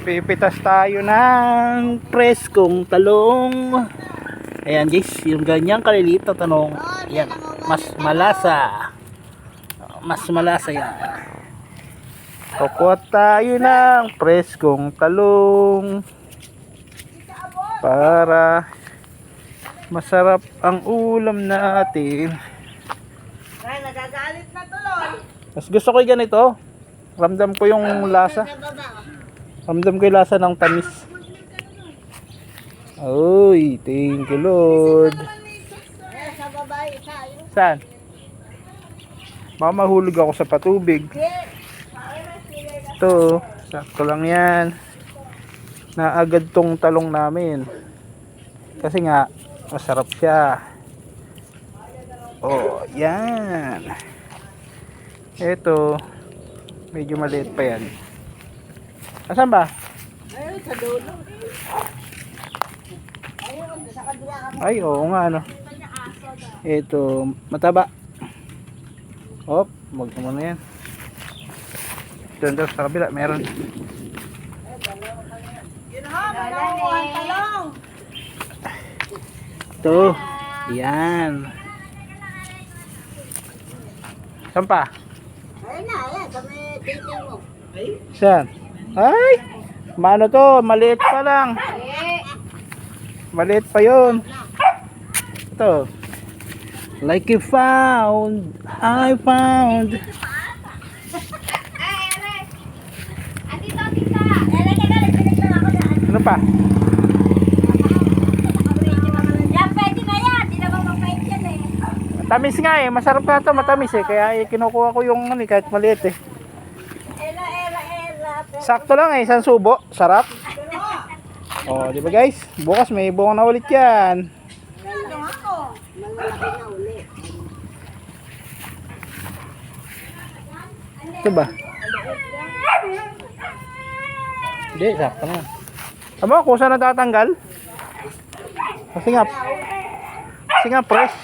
Pipitas tayo ng preskong talong. Ayan guys, yung ganyang kalilito tanong. Yan, mas malasa. Mas malasa yan. Kukuha tayo ng preskong talong. Para masarap ang ulam natin. Ay, nagagalit na tuloy. Mas gusto ko yung ganito. Ramdam ko yung lasa. Ramdam ko yung lasa ng tamis. Uy, thank you Lord. Sa baba, isa. Yung Saan? Baka mahulog ako sa patubig. Ito, sakto lang yan. Naagad tong talong namin. Kasi nga, masarap siya. Oh, yan. Ito, medyo maliit pa yan. Asan ba? Ayun, sa dulo. Ayun, sa kabila ka. Ay, oo nga, ano. Ito, mataba. Hop, wag mo na yan. Doon daw sa kabila, meron. Yun ha, malawa ang talong. Ito, yan. Saan pa? Ayun na, ayan, sa may titing mo. Saan? Ay, mano to, maliit pa lang. Eh, Maliit pa yun. Ito. Like you found, I found. Ano pa? Eh. Tamis nga eh, masarap na to, matamis eh. Kaya eh, kinukuha ko yung ano, eh, kahit maliit eh. Sakto lang eh, isang subo. Sarap. Oh, di ba guys? Bukas may buong na ulit yan. Na. Ito ba? Hindi, sakto na. Aba, kung saan natatanggal? Kasi nga, kasi nga fresh.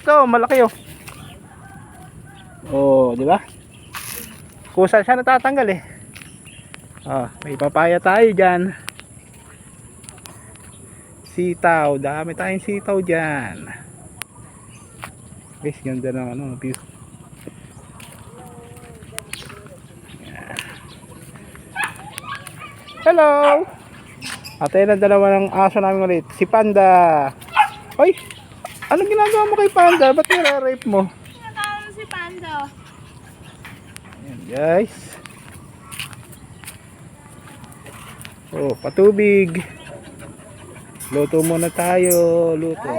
Ito, malaki oh. Oh, di ba? Kung saan siya natatanggal eh. Ah, may papaya tayo dyan. Sitaw, dami tayong sitaw dyan. Guys, ganda ng ano, view. Hello! At ayun ang dalawa ng aso namin ulit. Si Panda. Hoy! Anong ginagawa mo kay Panda? Ba't nire-rape mo? Nakakaroon si Panda. Ayan guys. Oh, patubig. Luto muna tayo. Luto.